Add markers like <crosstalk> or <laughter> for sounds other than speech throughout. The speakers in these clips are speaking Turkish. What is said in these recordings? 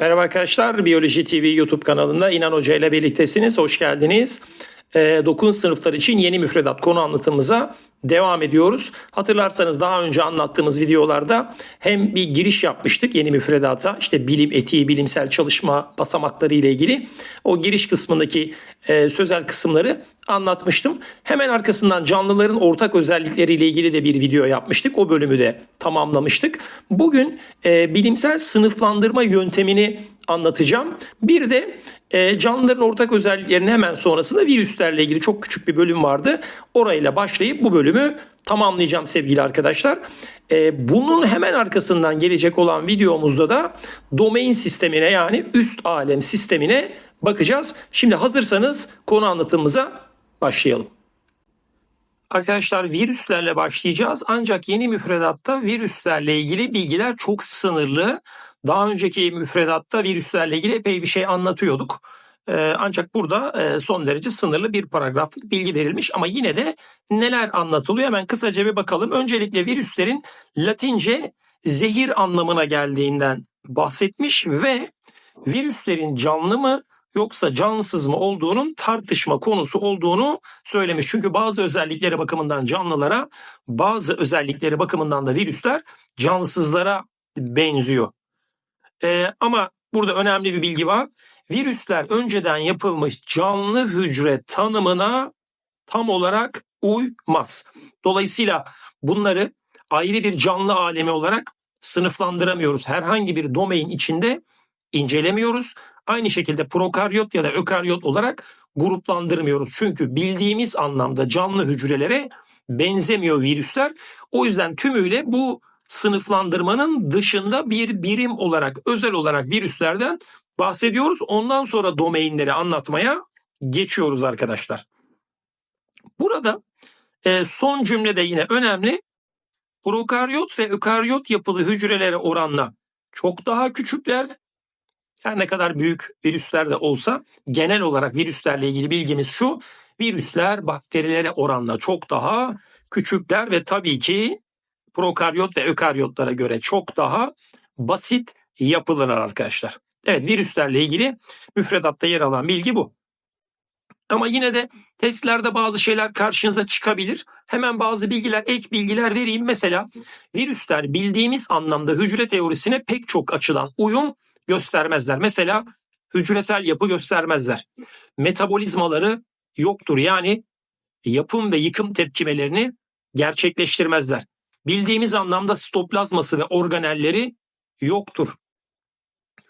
Merhaba arkadaşlar, Biyoloji TV YouTube kanalında İnan Hoca ile birliktesiniz. Hoş geldiniz. Ee, 9. sınıflar için yeni müfredat konu anlatımıza devam ediyoruz. Hatırlarsanız daha önce anlattığımız videolarda hem bir giriş yapmıştık yeni müfredata. işte bilim etiği, bilimsel çalışma basamakları ile ilgili. O giriş kısmındaki e, sözel kısımları anlatmıştım. Hemen arkasından canlıların ortak özellikleri ile ilgili de bir video yapmıştık. O bölümü de tamamlamıştık. Bugün e, bilimsel sınıflandırma yöntemini anlatacağım. Bir de e, canlıların ortak özelliklerinin hemen sonrasında virüslerle ilgili çok küçük bir bölüm vardı. Orayla başlayıp bu bölümü tamamlayacağım sevgili arkadaşlar. E, bunun hemen arkasından gelecek olan videomuzda da domain sistemine yani üst alem sistemine bakacağız. Şimdi hazırsanız konu anlatımımıza başlayalım. Arkadaşlar virüslerle başlayacağız ancak yeni müfredatta virüslerle ilgili bilgiler çok sınırlı. Daha önceki müfredatta virüslerle ilgili epey bir şey anlatıyorduk. Ee, ancak burada e, son derece sınırlı bir paragraflık bilgi verilmiş ama yine de neler anlatılıyor hemen kısaca bir bakalım. Öncelikle virüslerin Latince zehir anlamına geldiğinden bahsetmiş ve virüslerin canlı mı yoksa cansız mı olduğunun tartışma konusu olduğunu söylemiş. Çünkü bazı özellikleri bakımından canlılara, bazı özellikleri bakımından da virüsler cansızlara benziyor. Ee, ama burada önemli bir bilgi var. Virüsler önceden yapılmış canlı hücre tanımına tam olarak uymaz. Dolayısıyla bunları ayrı bir canlı alemi olarak sınıflandıramıyoruz. Herhangi bir domain içinde incelemiyoruz. Aynı şekilde prokaryot ya da ökaryot olarak gruplandırmıyoruz. Çünkü bildiğimiz anlamda canlı hücrelere benzemiyor virüsler. O yüzden tümüyle bu sınıflandırmanın dışında bir birim olarak, özel olarak virüslerden bahsediyoruz. Ondan sonra domainleri anlatmaya geçiyoruz arkadaşlar. Burada e, son cümlede yine önemli. Prokaryot ve ökaryot yapılı hücrelere oranla çok daha küçükler. Her ne kadar büyük virüsler de olsa genel olarak virüslerle ilgili bilgimiz şu. Virüsler bakterilere oranla çok daha küçükler ve tabii ki prokaryot ve ökaryotlara göre çok daha basit yapılar arkadaşlar. Evet virüslerle ilgili müfredatta yer alan bilgi bu. Ama yine de testlerde bazı şeyler karşınıza çıkabilir. Hemen bazı bilgiler, ek bilgiler vereyim. Mesela virüsler bildiğimiz anlamda hücre teorisine pek çok açıdan uyum göstermezler. Mesela hücresel yapı göstermezler. Metabolizmaları yoktur. Yani yapım ve yıkım tepkimelerini gerçekleştirmezler. Bildiğimiz anlamda stoplazması ve organelleri yoktur.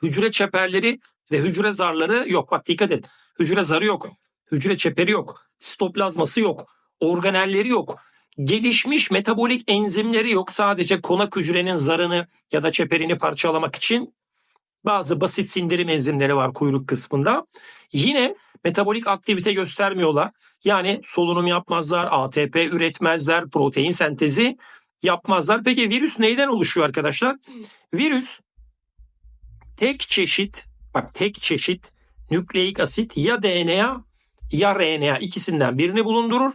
Hücre çeperleri ve hücre zarları yok. Bak dikkat et. Hücre zarı yok. Hücre çeperi yok. Stoplazması yok. Organelleri yok. Gelişmiş metabolik enzimleri yok. Sadece konak hücrenin zarını ya da çeperini parçalamak için bazı basit sindirim enzimleri var kuyruk kısmında. Yine metabolik aktivite göstermiyorlar. Yani solunum yapmazlar, ATP üretmezler, protein sentezi yapmazlar. Peki virüs neyden oluşuyor arkadaşlar? Virüs tek çeşit, bak tek çeşit nükleik asit ya DNA ya RNA ikisinden birini bulundurur.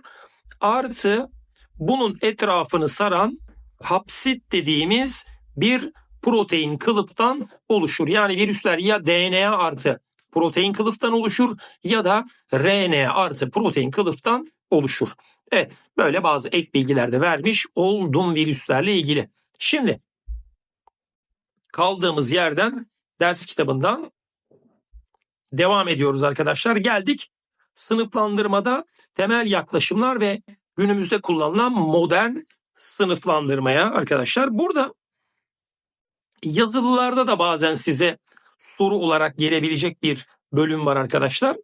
Artı bunun etrafını saran hapsit dediğimiz bir protein kılıftan oluşur. Yani virüsler ya DNA artı protein kılıftan oluşur ya da RNA artı protein kılıftan oluşur. Evet böyle bazı ek bilgiler de vermiş oldum virüslerle ilgili. Şimdi kaldığımız yerden ders kitabından devam ediyoruz arkadaşlar. Geldik sınıflandırmada temel yaklaşımlar ve günümüzde kullanılan modern sınıflandırmaya arkadaşlar. Burada yazılılarda da bazen size soru olarak gelebilecek bir bölüm var arkadaşlar.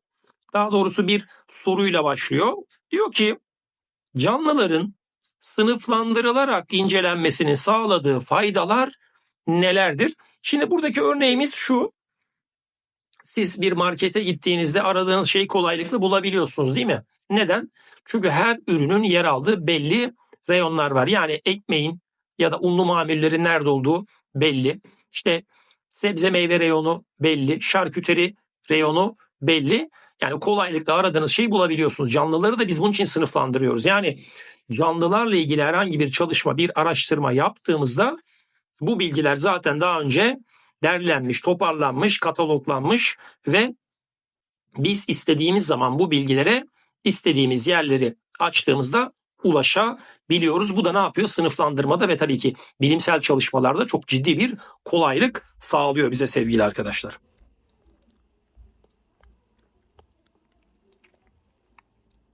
Daha doğrusu bir soruyla başlıyor. Diyor ki canlıların sınıflandırılarak incelenmesini sağladığı faydalar nelerdir? Şimdi buradaki örneğimiz şu. Siz bir markete gittiğinizde aradığınız şeyi kolaylıkla bulabiliyorsunuz değil mi? Neden? Çünkü her ürünün yer aldığı belli reyonlar var. Yani ekmeğin ya da unlu mamullerin nerede olduğu belli. İşte sebze meyve reyonu belli. Şarküteri reyonu belli. Yani kolaylıkla aradığınız şeyi bulabiliyorsunuz. Canlıları da biz bunun için sınıflandırıyoruz. Yani canlılarla ilgili herhangi bir çalışma, bir araştırma yaptığımızda bu bilgiler zaten daha önce derlenmiş, toparlanmış, kataloglanmış ve biz istediğimiz zaman bu bilgilere istediğimiz yerleri açtığımızda ulaşabiliyoruz. Bu da ne yapıyor? Sınıflandırmada ve tabii ki bilimsel çalışmalarda çok ciddi bir kolaylık sağlıyor bize sevgili arkadaşlar.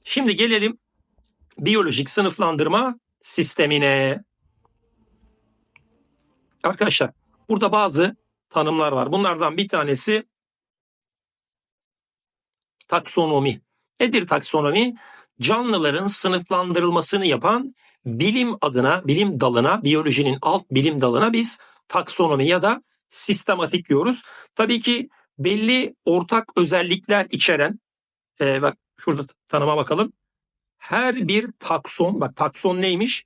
Şimdi gelelim biyolojik sınıflandırma sistemine. Arkadaşlar burada bazı tanımlar var. Bunlardan bir tanesi taksonomi. Nedir taksonomi? Canlıların sınıflandırılmasını yapan bilim adına, bilim dalına, biyolojinin alt bilim dalına biz taksonomi ya da sistematik diyoruz. Tabii ki belli ortak özellikler içeren, e, bak şurada tanıma bakalım. Her bir takson, bak takson neymiş?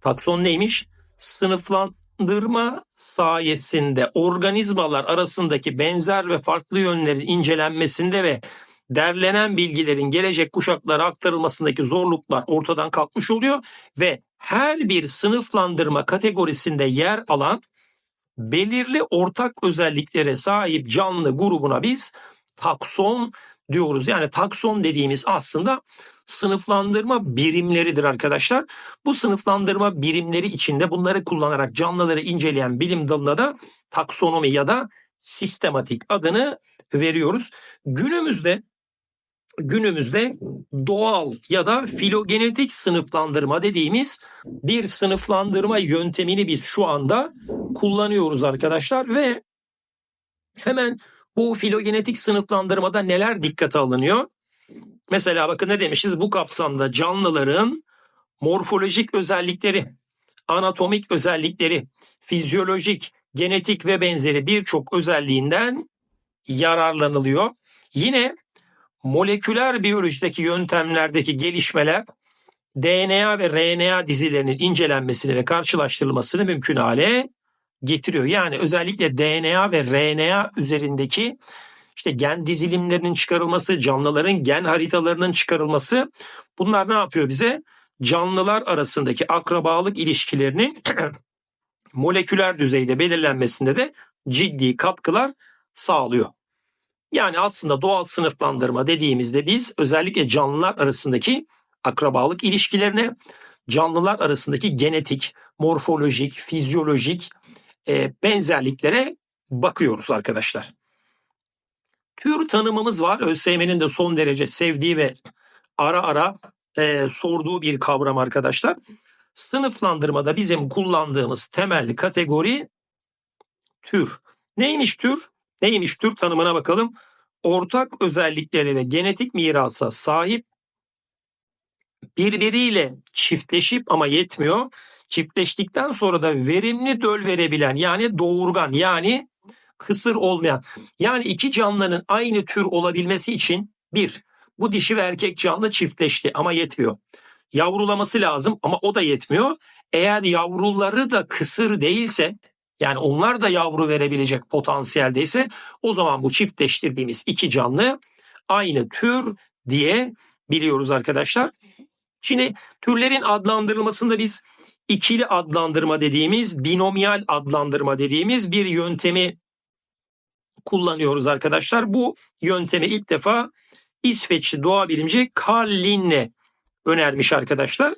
Takson neymiş? Sınıflandırma sayesinde organizmalar arasındaki benzer ve farklı yönlerin incelenmesinde ve derlenen bilgilerin gelecek kuşaklara aktarılmasındaki zorluklar ortadan kalkmış oluyor ve her bir sınıflandırma kategorisinde yer alan belirli ortak özelliklere sahip canlı grubuna biz takson diyoruz. Yani takson dediğimiz aslında sınıflandırma birimleridir arkadaşlar. Bu sınıflandırma birimleri içinde bunları kullanarak canlıları inceleyen bilim dalına da taksonomi ya da sistematik adını veriyoruz. Günümüzde günümüzde doğal ya da filogenetik sınıflandırma dediğimiz bir sınıflandırma yöntemini biz şu anda kullanıyoruz arkadaşlar ve hemen bu filogenetik sınıflandırmada neler dikkate alınıyor? Mesela bakın ne demişiz bu kapsamda canlıların morfolojik özellikleri, anatomik özellikleri, fizyolojik, genetik ve benzeri birçok özelliğinden yararlanılıyor. Yine moleküler biyolojideki yöntemlerdeki gelişmeler DNA ve RNA dizilerinin incelenmesini ve karşılaştırılmasını mümkün hale getiriyor. Yani özellikle DNA ve RNA üzerindeki işte gen dizilimlerinin çıkarılması, canlıların gen haritalarının çıkarılması bunlar ne yapıyor bize? Canlılar arasındaki akrabalık ilişkilerinin <clears throat> moleküler düzeyde belirlenmesinde de ciddi katkılar sağlıyor. Yani aslında doğal sınıflandırma dediğimizde biz özellikle canlılar arasındaki akrabalık ilişkilerine, canlılar arasındaki genetik, morfolojik, fizyolojik e, benzerliklere bakıyoruz arkadaşlar. Tür tanımımız var. ÖSYM'nin de son derece sevdiği ve ara ara e, sorduğu bir kavram arkadaşlar. Sınıflandırmada bizim kullandığımız temel kategori tür. Neymiş tür? Neymiş tür tanımına bakalım. Ortak özelliklere ve genetik mirasa sahip birbiriyle çiftleşip ama yetmiyor. Çiftleştikten sonra da verimli döl verebilen yani doğurgan yani kısır olmayan yani iki canlının aynı tür olabilmesi için bir bu dişi ve erkek canlı çiftleşti ama yetmiyor. Yavrulaması lazım ama o da yetmiyor. Eğer yavruları da kısır değilse yani onlar da yavru verebilecek potansiyeldeyse o zaman bu çiftleştirdiğimiz iki canlı aynı tür diye biliyoruz arkadaşlar. Şimdi türlerin adlandırılmasında biz ikili adlandırma dediğimiz, binomiyal adlandırma dediğimiz bir yöntemi kullanıyoruz arkadaşlar. Bu yöntemi ilk defa İsveçli doğa bilimci Carl Linne önermiş arkadaşlar.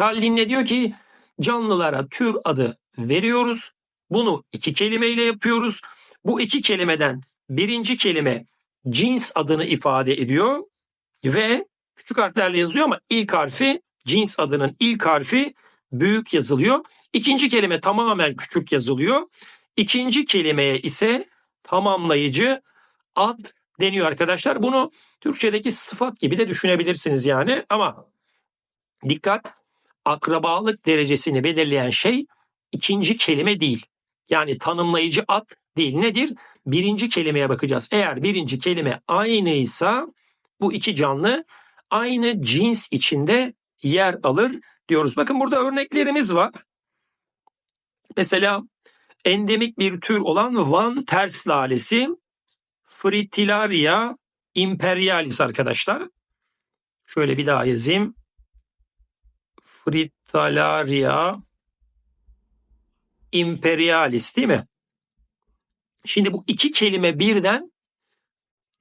Carl Linne diyor ki canlılara tür adı veriyoruz. Bunu iki kelimeyle yapıyoruz. Bu iki kelimeden birinci kelime cins adını ifade ediyor ve küçük harflerle yazıyor ama ilk harfi cins adının ilk harfi büyük yazılıyor. İkinci kelime tamamen küçük yazılıyor. İkinci kelimeye ise tamamlayıcı ad deniyor arkadaşlar. Bunu Türkçedeki sıfat gibi de düşünebilirsiniz yani ama dikkat akrabalık derecesini belirleyen şey ikinci kelime değil. Yani tanımlayıcı ad değil. Nedir? Birinci kelimeye bakacağız. Eğer birinci kelime aynıysa bu iki canlı aynı cins içinde yer alır diyoruz. Bakın burada örneklerimiz var. Mesela endemik bir tür olan Van ters lalesi Fritillaria imperialis arkadaşlar. Şöyle bir daha yazayım. Fritillaria imperialis değil mi? Şimdi bu iki kelime birden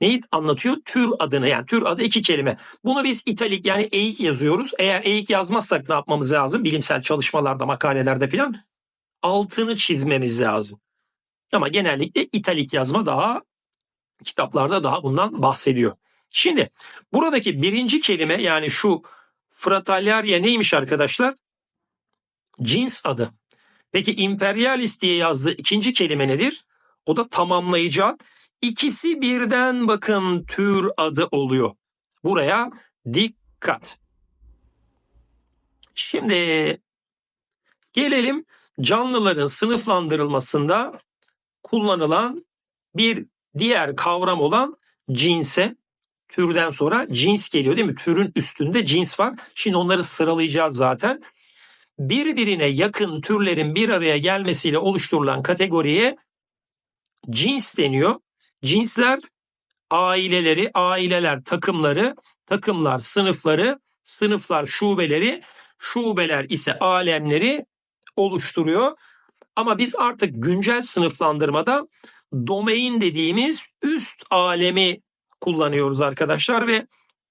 neyi anlatıyor? Tür adını yani tür adı iki kelime. Bunu biz italik yani eğik yazıyoruz. Eğer eğik yazmazsak ne yapmamız lazım? Bilimsel çalışmalarda, makalelerde filan altını çizmemiz lazım. Ama genellikle italik yazma daha kitaplarda daha bundan bahsediyor. Şimdi buradaki birinci kelime yani şu Fratallaria neymiş arkadaşlar? Cins adı. Peki imperialist diye yazdığı ikinci kelime nedir? O da tamamlayıcı. İkisi birden bakın tür adı oluyor. Buraya dikkat. Şimdi gelelim canlıların sınıflandırılmasında kullanılan bir diğer kavram olan cinse. Türden sonra cins geliyor değil mi? Türün üstünde cins var. Şimdi onları sıralayacağız zaten. Birbirine yakın türlerin bir araya gelmesiyle oluşturulan kategoriye cins deniyor. Cinsler aileleri, aileler takımları, takımlar sınıfları, sınıflar şubeleri, şubeler ise alemleri oluşturuyor. Ama biz artık güncel sınıflandırmada domain dediğimiz üst alemi kullanıyoruz arkadaşlar ve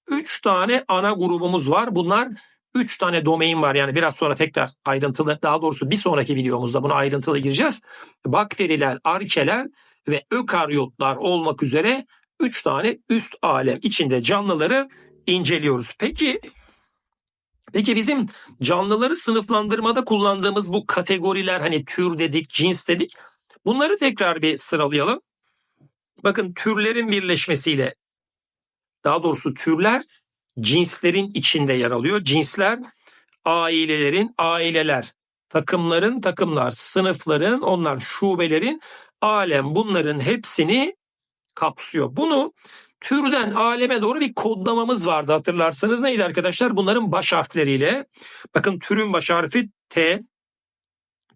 3 tane ana grubumuz var. Bunlar 3 tane domain var. Yani biraz sonra tekrar ayrıntılı daha doğrusu bir sonraki videomuzda buna ayrıntılı gireceğiz. Bakteriler, arkeler ve ökaryotlar olmak üzere 3 tane üst alem içinde canlıları inceliyoruz. Peki Peki bizim canlıları sınıflandırmada kullandığımız bu kategoriler hani tür dedik, cins dedik. Bunları tekrar bir sıralayalım. Bakın türlerin birleşmesiyle daha doğrusu türler cinslerin içinde yer alıyor. Cinsler ailelerin aileler, takımların takımlar, sınıfların onlar şubelerin alem bunların hepsini kapsıyor. Bunu türden aleme doğru bir kodlamamız vardı hatırlarsanız neydi arkadaşlar? Bunların baş harfleriyle. Bakın türün baş harfi T.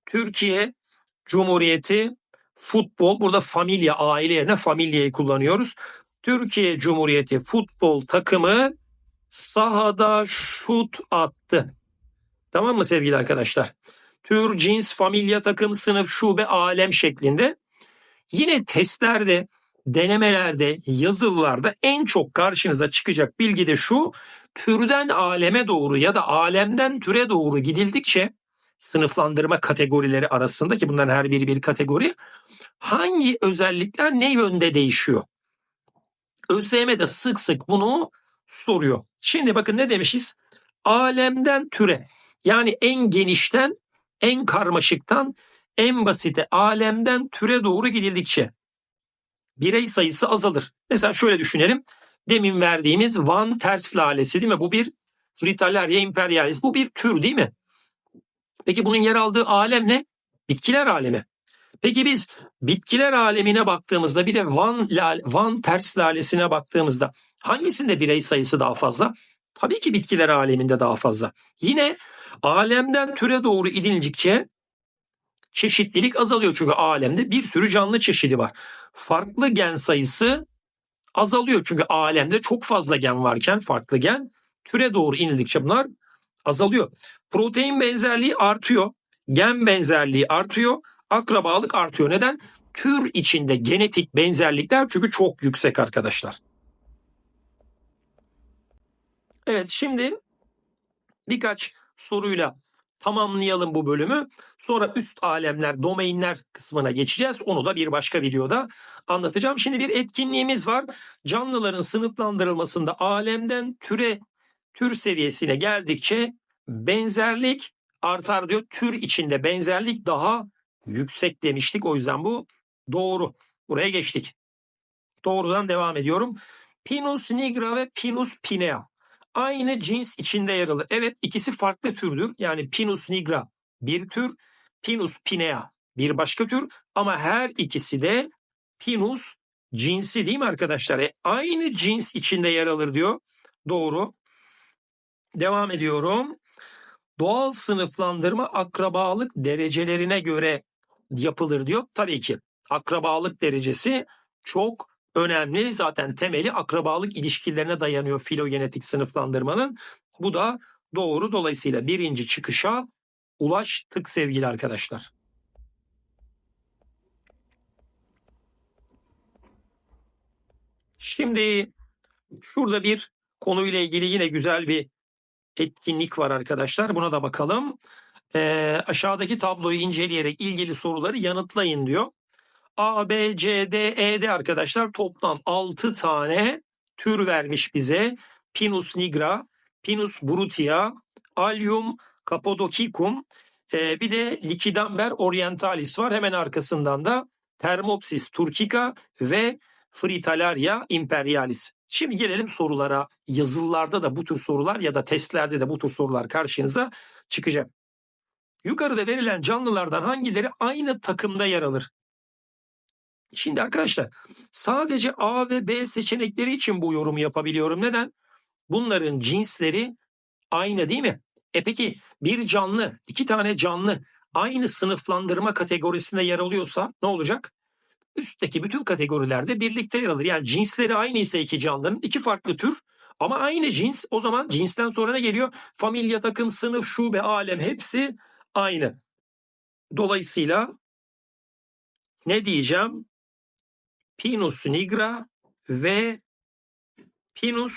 Türkiye Cumhuriyeti futbol. Burada familya, aile yerine familyayı kullanıyoruz. Türkiye Cumhuriyeti futbol takımı sahada şut attı. Tamam mı sevgili arkadaşlar? Tür, cins, familya, takım, sınıf, şube, alem şeklinde. Yine testlerde denemelerde, yazılılarda en çok karşınıza çıkacak bilgi de şu. Türden aleme doğru ya da alemden türe doğru gidildikçe sınıflandırma kategorileri arasında ki bunların her biri bir kategori hangi özellikler ne yönde değişiyor? ÖSYM de sık sık bunu soruyor. Şimdi bakın ne demişiz? Alemden türe yani en genişten en karmaşıktan en basite alemden türe doğru gidildikçe birey sayısı azalır. Mesela şöyle düşünelim. Demin verdiğimiz Van ters lalesi değil mi? Bu bir Fritallaria imperialis. Bu bir tür değil mi? Peki bunun yer aldığı alem ne? Bitkiler alemi. Peki biz bitkiler alemine baktığımızda bir de Van, lale, Van ters lalesine baktığımızda hangisinde birey sayısı daha fazla? Tabii ki bitkiler aleminde daha fazla. Yine alemden türe doğru idildikçe çeşitlilik azalıyor çünkü alemde bir sürü canlı çeşidi var. Farklı gen sayısı azalıyor çünkü alemde çok fazla gen varken farklı gen türe doğru inildikçe bunlar azalıyor. Protein benzerliği artıyor, gen benzerliği artıyor, akrabalık artıyor. Neden? Tür içinde genetik benzerlikler çünkü çok yüksek arkadaşlar. Evet şimdi birkaç soruyla tamamlayalım bu bölümü. Sonra üst alemler, domainler kısmına geçeceğiz. Onu da bir başka videoda anlatacağım. Şimdi bir etkinliğimiz var. Canlıların sınıflandırılmasında alemden türe tür seviyesine geldikçe benzerlik artar diyor. Tür içinde benzerlik daha yüksek demiştik. O yüzden bu doğru. Buraya geçtik. Doğrudan devam ediyorum. Pinus nigra ve Pinus pinea aynı cins içinde yer alır. Evet ikisi farklı türdür. Yani Pinus nigra bir tür, Pinus pinea bir başka tür ama her ikisi de Pinus cinsi değil mi arkadaşlar? E, aynı cins içinde yer alır diyor. Doğru. Devam ediyorum. Doğal sınıflandırma akrabalık derecelerine göre yapılır diyor. Tabii ki akrabalık derecesi çok önemli. Zaten temeli akrabalık ilişkilerine dayanıyor filogenetik sınıflandırmanın. Bu da doğru. Dolayısıyla birinci çıkışa ulaştık sevgili arkadaşlar. Şimdi şurada bir konuyla ilgili yine güzel bir etkinlik var arkadaşlar. Buna da bakalım. Ee, aşağıdaki tabloyu inceleyerek ilgili soruları yanıtlayın diyor. A, B, C, D, E'de arkadaşlar toplam 6 tane tür vermiş bize. Pinus nigra, Pinus brutia, Allium cappadocicum, ee, bir de Liquidamber orientalis var. Hemen arkasından da Thermopsis turcica ve Fritalaria imperialis. Şimdi gelelim sorulara. Yazılılarda da bu tür sorular ya da testlerde de bu tür sorular karşınıza çıkacak. Yukarıda verilen canlılardan hangileri aynı takımda yer alır? Şimdi arkadaşlar sadece A ve B seçenekleri için bu yorumu yapabiliyorum. Neden? Bunların cinsleri aynı değil mi? E peki bir canlı, iki tane canlı aynı sınıflandırma kategorisinde yer alıyorsa ne olacak? Üstteki bütün kategorilerde birlikte yer alır. Yani cinsleri aynı ise iki canlının iki farklı tür ama aynı cins o zaman cinsten sonra ne geliyor? Familya, takım, sınıf, şube, alem hepsi aynı. Dolayısıyla ne diyeceğim? Pinus nigra ve Pinus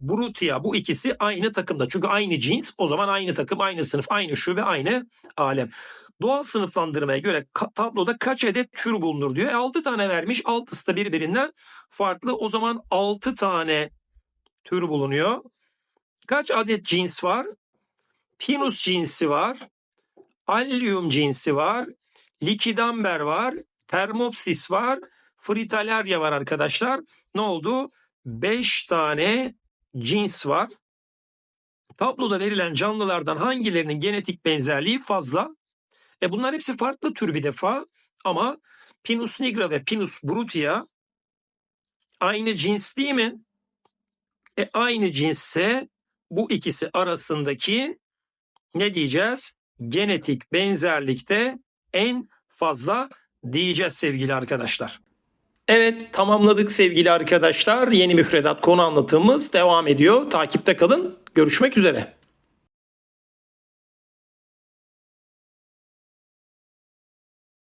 brutia bu ikisi aynı takımda. Çünkü aynı cins o zaman aynı takım, aynı sınıf, aynı şube, aynı alem. Doğal sınıflandırmaya göre tabloda kaç adet tür bulunur diyor. E, 6 tane vermiş. 6'sı da birbirinden farklı. O zaman 6 tane tür bulunuyor. Kaç adet cins var? Pinus cinsi var. Allium cinsi var. Liquidamber var. Thermopsis var. Fritalaria var arkadaşlar. Ne oldu? 5 tane cins var. Tabloda verilen canlılardan hangilerinin genetik benzerliği fazla? E bunlar hepsi farklı tür bir defa ama Pinus nigra ve Pinus brutia aynı cins değil mi? E aynı cinsse bu ikisi arasındaki ne diyeceğiz? Genetik benzerlikte en fazla diyeceğiz sevgili arkadaşlar. Evet tamamladık sevgili arkadaşlar. Yeni müfredat konu anlatımımız devam ediyor. Takipte kalın. Görüşmek üzere.